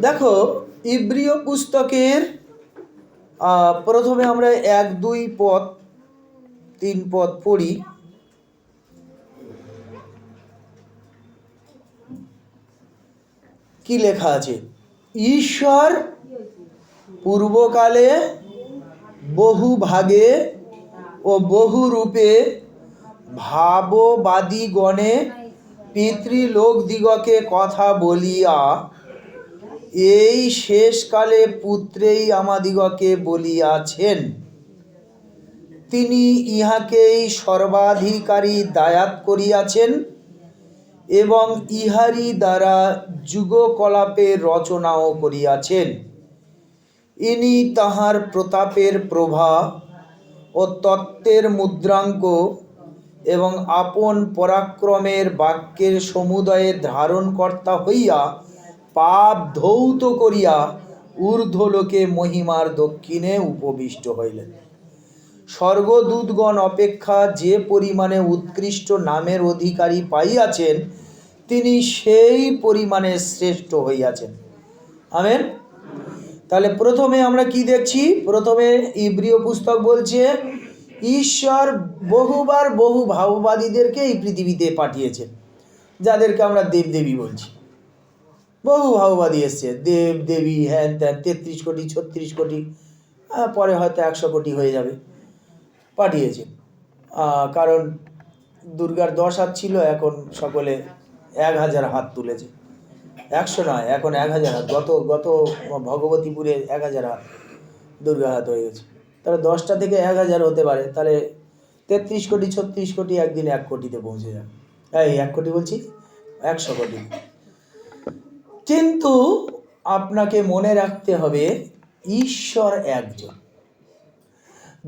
দেখো, ইব্রিয় পুস্তকের প্রথমে আমরা এক, দুই পদ, তিন পদ পড়ি। কি লেখা আছে? ঈশ্বর পূর্বকালে বহু ভাগে ও বহু রূপে ভাববাদীগণে পিতৃলোক দিগকে কথা বলিয়া এই শেষকালে পুত্রেই আমাদিগকে বলিয়াছেন। তিনি ইহাকেই সর্বাধিকারী দায়াত করিয়াছেন এবং ইহারি দ্বারা যুগকলাপের রচনাও করিয়াছেন। ইনি তাহার প্রতাপের প্রভা ও তত্ত্বের মুদ্রাঙ্ক এবং আপন পরাক্রমের বাক্যের সমুদয়ে ধারণকর্তা হইয়া পাপ ধৌত করিয়া ঊর্ধ্বলোকে মহিমার দক্ষিণে উপবিষ্ট হইলেন। স্বর্গদূতগণ অপেক্ষা যে পরিমাণে উৎকৃষ্ট নামের অধিকারী পাইয়াছেন, তিনি সেই পরিমাণে শ্রেষ্ঠ হইয়াছেন। আমেন? তাহলে প্রথমে আমরা কি দেখছি? প্রথমে ইব্রিয় পুস্তক বলছে, ঈশ্বর বহুবার বহু ভাববাদীদেরকে এই পৃথিবীতে পাঠিয়েছেন, যাদেরকে আমরা দেবদেবী বলছি। বহু ভাববাদী এসছে। দেব, দেবী, হ্যান ত্যান, তেত্রিশ কোটি, ছত্রিশ কোটি পরে হয়তো একশো কোটি হয়ে যাবে। পাঠিয়েছে। কারণ দুর্গার দশ হাত ছিল, এখন সকলে এক হাজার হাত তুলেছে। একশো নয় এখন এক হাজার হাত, গত গত ভগবতীপুরে এক হাজার হাত দুর্গা হাত হয়ে গেছে। তাহলে দশটা থেকে এক হাজার হতে পারে, তাহলে তেত্রিশ কোটি, ছত্রিশ কোটি একদিন এক কোটিতে পৌঁছে যাবে। এই এক কোটি বলছি, একশো কোটি। কিন্তু আপনাকে মনে রাখতে হবে, ঈশ্বর একজন।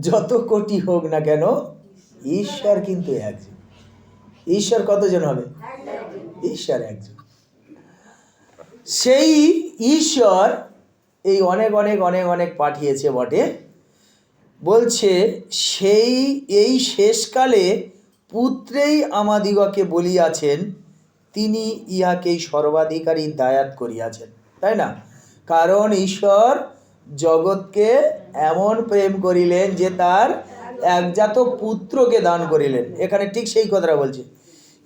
যত কোটি হোক না কেন, ঈশ্বর কিন্তু একজন। ঈশ্বর কতজন হবে? ঈশ্বর একজন। সেই ঈশ্বর এই অনেক অনেক অনেক অনেক পাঠিয়েছে বটে। বলছে, সেই, এই শেষকালে পুত্রেই আমাদিগকে বলিয়াছেন তিনি ইহাকেই সর্বাধিকারী দায়াত করিয়াছেন, তাই না? কারণ ঈশ্বর জগৎকে এমন প্রেম করিলেন যে তার একজাত পুত্রকে দান করিলেন। এখানে ঠিক সেই কথাটা বলছে।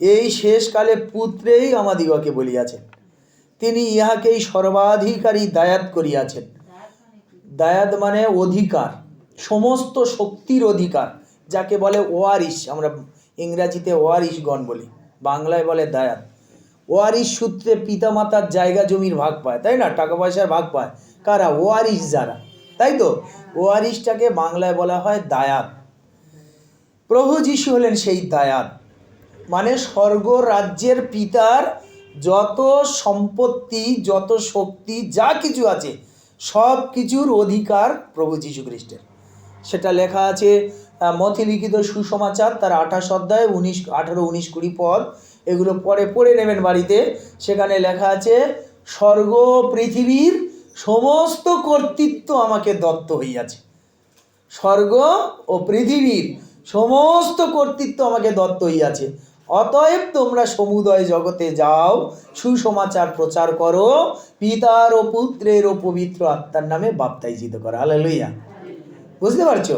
এই শেষকালে পুত্রেই আমাদিগকে বলিয়াছেন। তিনি ইহাকেই সর্বাধিকারী দায়াত করিয়াছেন। দায়াত মানে অধিকার, সমস্ত শক্তির অধিকার, যাকে বলে ওয়ারিশ, আমরা ইংরাজিতে ওয়ারিশগণ বলি, বাংলায় বলে দায়াত। ওয়ারিশ সূত্রে পিতামাতার জায়গা জমির ভাগ পায়, তাই না? টাকা পয়সার ভাগ পায়। কারা? ওয়ারিশ যারা, তাই তো? ওয়ারিশটাকে বাংলায় বলা হয় দায়াত প্রভু যিশু হলেন সেই দায়াত মানে স্বর্গ রাজ্যের পিতার যত সম্পত্তি, যত শক্তি, যা কিছু আছে, সব কিছুর অধিকার প্রভু যীশু খ্রিস্টের। সেটা লেখা আছে মথিলিখিত মথি লিখিত সুসমাচার, তার আঠাশ অধ্যায়, উনিশ, আঠারো, উনিশ, কুড়ি পদ। এগুলো পরে পড়ে নেবেন বাড়িতে। সেখানে লেখা আছে, স্বর্গ পৃথিবীর সমস্ত কর্তৃত্ব আমাকে দত্ত হইয়াছে। স্বর্গ ও পৃথিবীর সমস্ত কর্তৃত্ব আমাকে দত্ত হইয়াছে। অতএব তোমরা সমুদয় জগতে যাও, সুসমাচার প্রচার করো, পিতার ও পুত্রের ও পবিত্র আত্মার নামে বাপ্তাইজিত করো। হালেলুইয়া বুঝতে পারছ?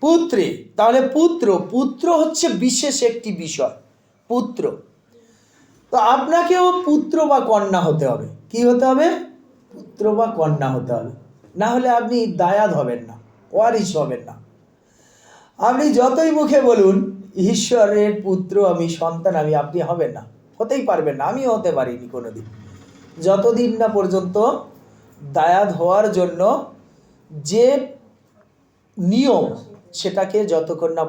পুত্রে, তাহলে পুত্র পুত্র হচ্ছে বিশেষ একটি বিষয়। পুত্র। তো আপনাকেও পুত্র বা কন্যা হতে হবে। কি হতে হবে? পুত্র বা কন্যা হতে হবে। না হলে আপনি দায়াদ হবেন না, ওয়ারিশ হবেন না। আপনি যতই মুখে বলুন, ঈশ্বরের পুত্র, আমি সন্তান, আমি আপনি হবেন না। হতেই পারবেন না, আমিও হতে পারিনি কোনো দিন যতদিন না পর্যন্ত দায়াত হওয়ার জন্য যে নিয়ম, সেটাকে যতক্ষণ না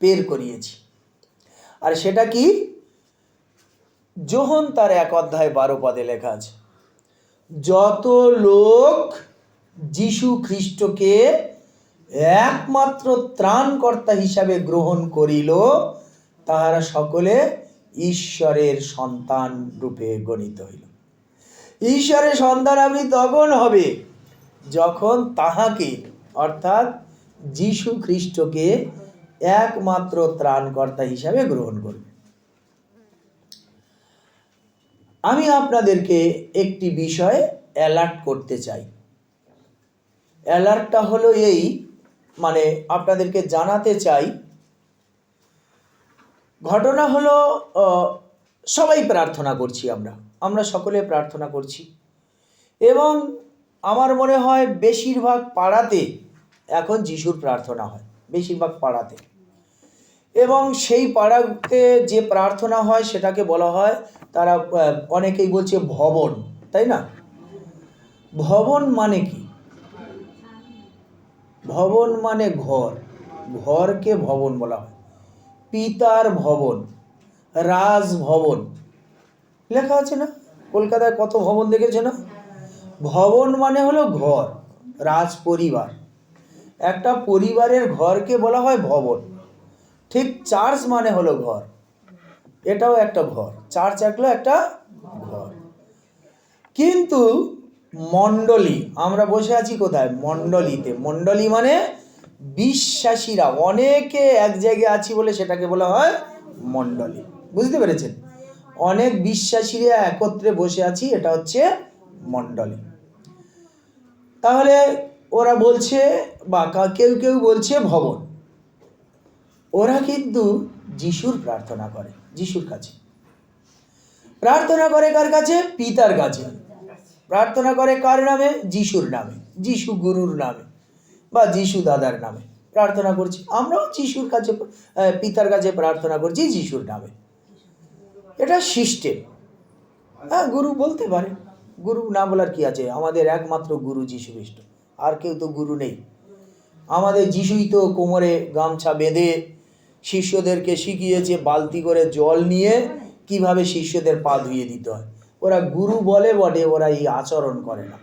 বের করিয়েছি। আর সেটা কি? যোহন তার এক অধ্যায় বারো পদে লেখা আছে, যত লোক যিশু খ্রিস্টকে একমাত্র ত্রাণকর্তা হিসাবে গ্রহণ করিল, তাহারা সকলে ঈশ্বরের সন্তান রূপে গণিত হইল। ঈশ্বরের সন্তান আমি তখন হবে যখন তাহাকে, অর্থাৎ যিশু খ্রিস্টকে একমাত্র ত্রাণকর্তা হিসাবে গ্রহণ করবে। আমি আপনাদেরকে একটি বিষয়ে অ্যালার্ট করতে চাই। অ্যালার্টটা হলো এই মানে আপনাদেরকে জানাতে চাই, ঘটনা হলো সবাই প্রার্থনা করছি আমরা। আমরা সকলে প্রার্থনা করছি। এবং আমার মনে হয় বেশিরভাগ পাড়াতে এখন যিশুর প্রার্থনা হয়। বেশিরভাগ পাড়াতে। এবং সেই পাড়াতে যে প্রার্থনা হয় সেটাকে বলা হয় তারা অনেকেই বলছে ভবন, তাই না? ভবন মানে কি? ভবন মানে ঘর। ঘরকে ভবন বলা হয়। পিতার ভবন, রাজভবন। লেখা আছে না? কলকাতায় কত ভবন দেখেছে না? ভবন মানে হলো ঘর রাজ পরিবার একটা পরিবারের ঘরকে বলা হয় ভবন। ঠিক চার্চ মানে হলো ঘর। এটাও একটা ঘর। চার্চ একলো একটা ঘর। কিন্তু মণ্ডলী, আমরা বসে আছি কোথায়? মণ্ডলীতে। মণ্ডলী মানে বিশ্বাসীরা। অনেকে এক জায়গায় আছি বলে সেটাকে বলা হয় মণ্ডলী। বুঝতে পেরেছেন? অনেক বিশ্বাসীরা একত্রে বসে আছি, এটা হচ্ছে মণ্ডলী। তাহলে ওরা বলছে, বা কেউ কেউ বলছে ভবন। ওরা কিন্তু যিশুর প্রার্থনা করে, যিশুর কাছে। প্রার্থনা করে কার কাছে? পিতার কাছে। প্রার্থনা করে কার নামে? যিশুর নামে, যিশু গুরুর নামে, বা যিশু দাদার নামে। প্রার্থনা করছি, আমরাও যিশুর কাছে পিতার কাছে প্রার্থনা করছি যিশুর নামে। এটা সিস্টেম। হ্যাঁ গুরু বলতে পারে। গুরু না বলার কি আছে? আমাদের একমাত্র গুরু যিশু খ্রিস্ট। আর কেউ তো গুরু নেই। আমাদের যিশুই তো কোমরে গামছা বেঁধে শিষ্যদেরকে শিখিয়েছে, বালতি করে জল নিয়ে কীভাবে শিষ্যদের পা ধুয়ে দিতে হয়। ওরা গুরু বলে বটে, ওরা এই আচরণ করে না।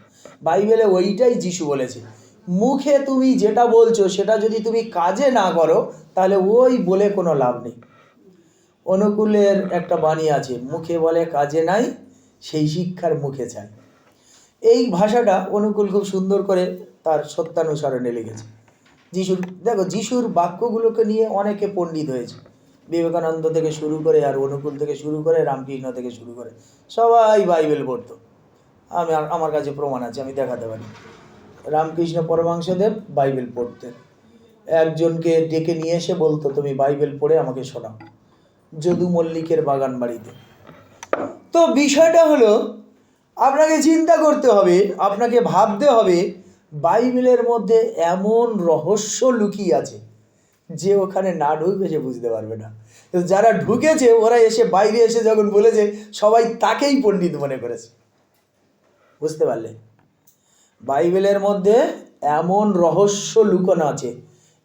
বাইবেলে ওইটাই যিশু বলেছে, মুখে তুমি যেটা বলছো, সেটা যদি তুমি কাজে না করো, তাহলে ওই বলে কোনো লাভ নেই। অনুকূলের একটা বাণী আছে, মুখে বলে কাজে নাই, সেই শিক্ষার মুখে চাই। এই ভাষাটা অনুকূল খুব সুন্দর করে তার সত্যানুসরণে লিখেছে। যিশুর, দেখো, যিশুর বাক্যগুলোকে নিয়ে অনেকে পণ্ডিত হয়েছে। বিবেকানন্দ থেকে শুরু করে আর অনুকূল থেকে শুরু করে, রামকৃষ্ণ থেকে শুরু করে, সবাই বাইবেল পড়তো। আমি আমার কাছে প্রমাণ আছে, আমি দেখাতে পারি। রামকৃষ্ণ পরমাংশদেব বাইবেল পড়তেন। একজনকে ডেকে নিয়ে এসে বলতো, তুমি বাইবেল পড়ে আমাকে শোনাও। যদু মল্লিকের বাগান বাড়িতে তো বিষয়টা হলো আপনাকে চিন্তা করতে হবে, আপনাকে ভাবতে হবে, বাইবেলের মধ্যে এমন রহস্য লুকিয়ে আছে যে ওখানে না ঢুকবে সে বুঝতে পারবে না। যারা ঢুকেছে, ওরা এসে বাইরে এসে যখন বলেছে, সবাই তাকেই পণ্ডিত মনে করেছে। বুঝতে পারলে? বাইবেলের মধ্যে এমন রহস্য লুকানো আছে,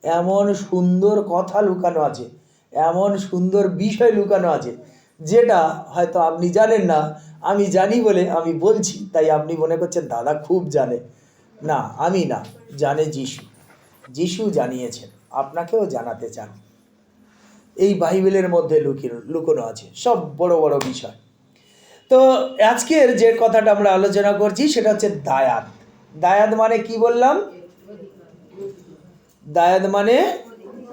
এমন সুন্দর কথা লুকানো আছে, এমন সুন্দর বিষয় লুকানো আছে যেটা হয়তো আপনি জানেন না, আমি জানি বলে আমি বলছি, তাই আপনি মনে করছেন দাদা খুব জানে। না, আমি না, জানে যিশু। যিশু জানিয়েছেন, আপনাকেও জানাতে চান। এই বাইবেলের মধ্যে লুকিয়ে লুকোনো আছে, সব বড় বড় বিষয়। তো আজকের যে কথাটা আমরা আলোচনা করছি, সেটা হচ্ছে দায়াত। দায়াত মানে কি বললাম? দায়াত মানে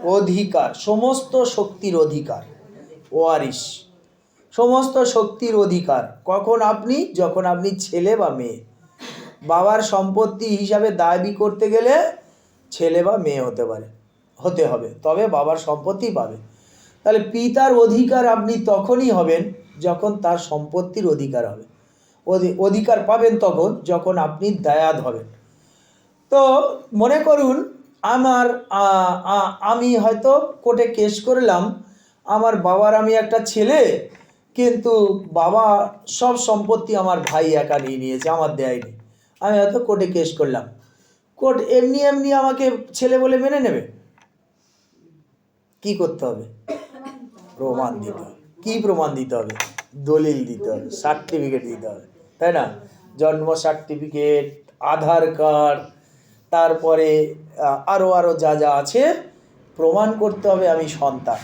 অধিকার, সমস্ত শক্তির অধিকার ওয়ারিস সমস্ত শক্তির অধিকার। কখন আপনি? যখন আপনি ছেলে বা মেয়ে। বাবার সম্পত্তি হিসাবে দাবি করতে গেলে ছেলে বা মেয়ে হতে পারে, হতে হবে। তবে বাবার সম্পত্তি পাবে। তাহলে পিতার অধিকার আপনি তখনই হবেন যখন তার সম্পত্তির অধিকার হবে। অধি- অধিকার পাবেন তখন যখন আপনি দায়াত হবেন। তো মনে করুন, আমার আমি হয়তো কোর্টে কেস করলাম, আমার বাবার আমি একটা ছেলে কিন্তু বাবা সব সম্পত্তি আমার ভাই একা নিয়ে নিয়েছে, আমার দেয়নি। আমি হয়তো কোর্টে কেস করলাম। কোর্ট এমনি এমনি আমাকে ছেলে বলে মেনে নেবে? কি করতে হবে? প্রমাণ দিতে হবে। কি প্রমাণ দিতে হবে? দলিল দিতে হবে, সার্টিফিকেট দিতে হবে, তাই না? জন্ম সার্টিফিকেট, আধার কার্ড, তারপরে আরও আরও আরও যা যা আছে প্রমাণ করতে হবে আমি সন্তান।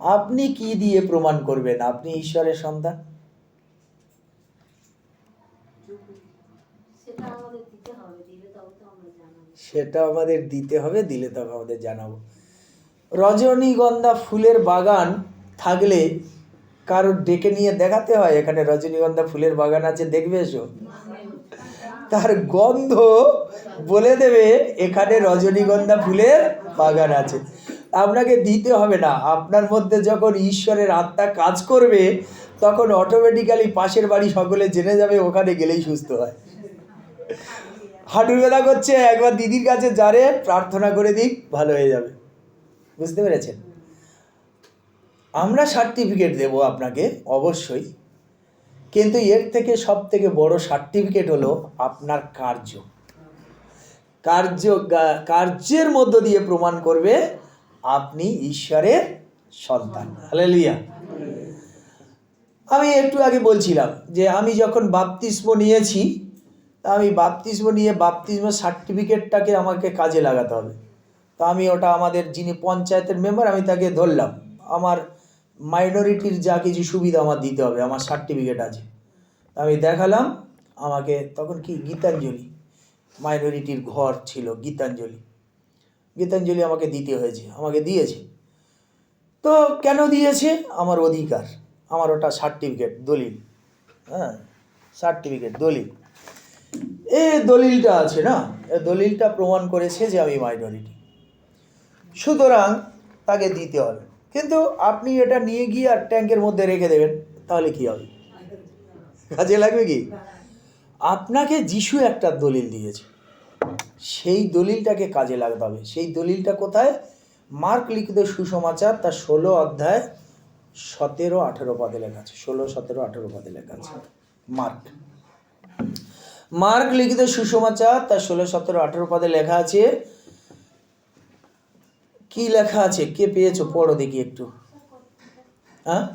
আপনি কি দিয়ে প্রমাণ করবেন? আপনি ঈশ্বরের সন্তান? সেটা আমাদের দিতে হবে দিলে তবে আমাদের জানাব। রজনীগন্ধা ফুলের বাগান থাকলে কারোর ডেকে নিয়ে দেখাতে হয় এখানে রজনীগন্ধা ফুলের বাগান আছে দেখবে এসো। তার গন্ধ বলে দেবে এখানে রজনীগন্ধা ফুলের বাগান আছে। আপনাকে দিতে হবে না। আপনার মধ্যে যখন ঈশ্বরের আত্মা কাজ করবে, তখন অটোমেটিক্যালি পাশের বাড়ি সকলে জেনে যাবে, ওখানে গেলেই সুস্থ হয়। হাঁটুর ব্যথা করছে, একবার দিদির কাছে যারে প্রার্থনা করে দিক, ভালো হয়ে যাবে। বুঝতে পেরেছেন? আমরা সার্টিফিকেট দেব আপনাকে, অবশ্যই। কিন্তু এর থেকে সব থেকে বড় সার্টিফিকেট হলো আপনার কার্য। কার্য কার্যের মধ্য দিয়ে প্রমাণ করবে আপনি ঈশ্বরের সন্তান। হালেলুয়া। আমি একটু আগে বলছিলাম যে আমি যখন বাপতিস্ম নিয়েছি তা আমি বাপতিস্ম নিয়ে বাপতিস্ম সার্টিফিকেটটাকে আমাকে কাজে লাগাতে হবে। তা আমি ওটা আমাদের যিনি পঞ্চায়েতের মেম্বার আমি তাকে ধরলাম। আমার মাইনরিটির যা কিছু সুবিধা আমার দিতে হবে আমার সার্টিফিকেট আছে। আমি দেখালাম আমাকে তখন কি গীতাঞ্জলি মাইনরিটির ঘর ছিল গীতাঞ্জলি। গীতাঞ্জলি আমাকে দিতে হয়েছে, আমাকে দিয়েছে। তো কেন দিয়েছে? আমার অধিকার, আমার ওটা সার্টিফিকেট দলিল। হ্যাঁ সার্টিফিকেট দলিল। এ দলিলটা আছে না? এ দলিলটা প্রমাণ করেছে যে আমি মাইনরিটি সুতরাং তাকে দিতে হবে। কিন্তু আপনি এটা নিয়ে গিয়ে আর ট্যাঙ্কের মধ্যে রেখে দেবেন, তাহলে কি হবে? কাজে লাগবে কি? আপনাকে যিশু একটা দলিল দিয়েছে। সেই দলিলটাকে কাজে লাগাতে হবে সেই দলিলটা কোথায়? মার্ক লিখিত সুসমাচার তার ষোলো অধ্যায় সতেরো আঠেরো পদে লেখা আছে। ষোলো, সতেরো, আঠেরো পদে লেখা আছে। মার্ক। মার্ক লিখিত সুসমাচার তার ষোলো, সতেরো, আঠেরো পদে লেখা আছে। কি লেখা আছে? কে পেয়েছ? পড়ো দেখি একটু। হ্যাঁ?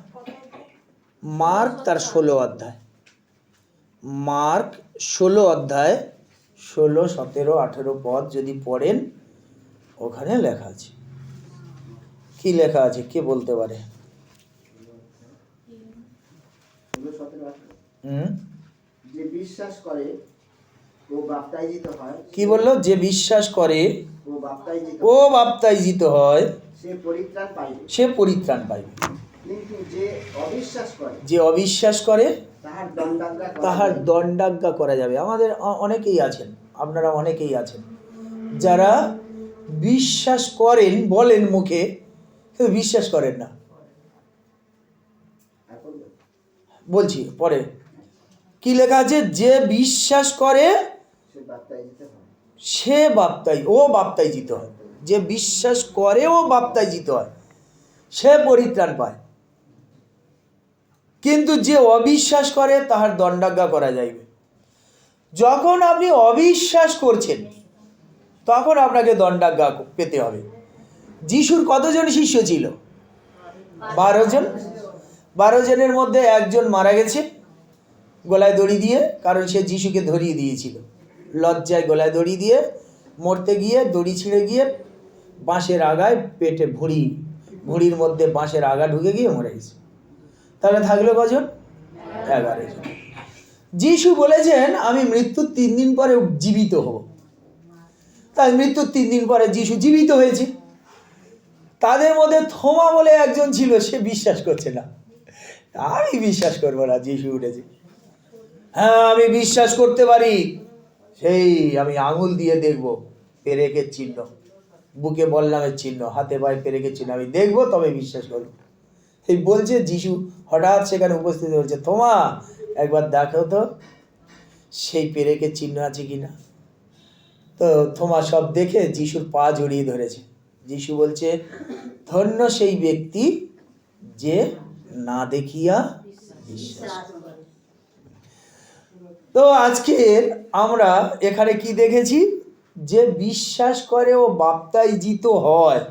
মার্ক তার ষোলো অধ্যায়। মার্ক ষোলো অধ্যায় ষোলো সতেরো আঠেরো পদ যদি পড়েন ওখানে লেখা আছে। কি লেখা আছে? কে বলতে পারে? যে বিশ্বাস করে ও বাপ্তাইজিত হয় কি বলল? যে বিশ্বাস করে ও বাপ্তাইজিত হয় সে পরিত্রাণ পাইবে। সে পরিত্রাণ পাইবে। কিন্তু যে অবিশ্বাস করে যে অবিশ্বাস করে তাহার দণ্ডাজ্ঞা করা যাবে। আমাদের অনেকেই আছেন আপনারা অনেকেই আছেন। যারা বিশ্বাস করেন বলেন মুখে কিন্তু বিশ্বাস করেন না। বলছি পরে। কি লেখা আছে? যে বিশ্বাস করে সে বাপ্তাইজিত ও বাপ্তাই বাপ্তাইজিত হয়। যে বিশ্বাস করে ও বাপ্তাইজিত হয়। সে পরিত্রাণ পায়। কিন্তু যে অবিশ্বাস করে, তাহার দণ্ডাজ্ঞা করা যাইবে। যখন আপনি অবিশ্বাস করছেন, তখন আপনাকে দণ্ডাজ্ঞা পেতে হবে। যিশুর কতজন শিষ্য ছিল? বারো জন। বারো জনের মধ্যে একজন মারা গেছে, গলায় দড়ি দিয়ে, কারণ সে যিশুকে ধরিয়ে দিয়েছিল। লজ্জায় গলায় দড়ি দিয়ে, মরতে গিয়ে, দড়ি ছিঁড়ে গিয়ে, বাঁশের আগায় পেটে ভুঁড়ি, ভুঁড়ির মধ্যে বাঁশের আগা ঢুকে গিয়ে মরে গেছে। তাহলে থাকল কজন? এগারো জন। যিশু বলেছেন, আমি মৃত্যুর তিন দিন পরে জীবিত হব। তাই মৃত্যুর তিন দিন পরে যিশু জীবিত হয়েছে। তাদের মধ্যে থোমা বলে একজন ছিল, সে বিশ্বাস করছে না। আমি বিশ্বাস করব না, যিশু উঠেছে। হ্যাঁ আমি বিশ্বাস করতে পারি। সেই আমি আঙুল দিয়ে দেখব, পেরেকের চিহ্ন। বুকে বললামের চিহ্ন, হাতে পায়ে পেরেকের চিহ্ন, আমি দেখব তবে বিশ্বাস করব। এই বলছে যিশু, হঠাৎ সেখানে উপস্থিত হয়েছে তোমা, একবার দেখো তো, সেই পেরেকের চিহ্ন আছে কিনা? তো থোমা সব দেখে যিশুর পা জড়িয়ে ধরেছে। যিশু বলছে, ধন্য সেই ব্যক্তি যে না দেখিয়া বিশ্বাস তো আজকের আমরা এখানে কি দেখেছি? যে বিশ্বাস করে ও বাপ্তাইজিত হয়।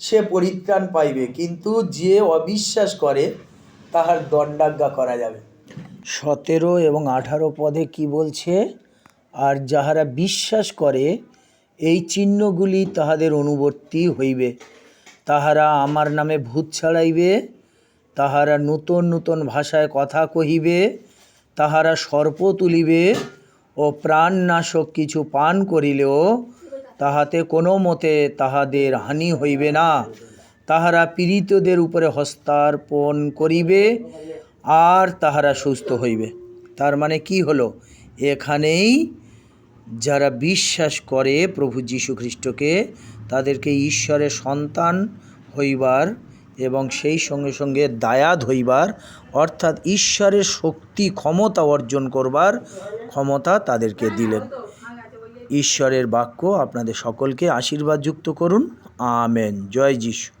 সে পরিত্রাণ পাইবে, কিন্তু যে অবিশ্বাস করে, তাহার দণ্ডাজ্ঞা করা যাবে। সতেরো এবং আঠারো পদে কি বলছে? আর যাহারা বিশ্বাস করে, এই চিহ্নগুলি তাহাদের অনুবর্তী হইবে। তাহারা আমার নামে ভূত ছাড়াইবে, তাহারা নূতন নূতন ভাষায় কথা কহিবে, তাহারা সর্প তুলিবে ও প্রাণনাশক কিছু পান করিলেও তাহাতে কোনো মতে তাহাদের হানি হইবে না। তাহারা পীড়িতদের উপরে হস্তার্পণ করিবে আর তাহারা সুস্থ হইবে। তার মানে কি হলো? এখানেই যারা বিশ্বাস করে প্রভু যীশু খ্রিস্টকে, তাদেরকে ঈশ্বরের সন্তান হইবার এবং সেই সঙ্গে সঙ্গে দায়াদ হইবার, অর্থাৎ ঈশ্বরের শক্তি ক্ষমতা অর্জন করবার ক্ষমতা তাদেরকে দিলেন। ঈশ্বরের বাক্য আপনাদের সকলকে আশীর্বাদযুক্ত করুন। আমেন। জয় যিশু।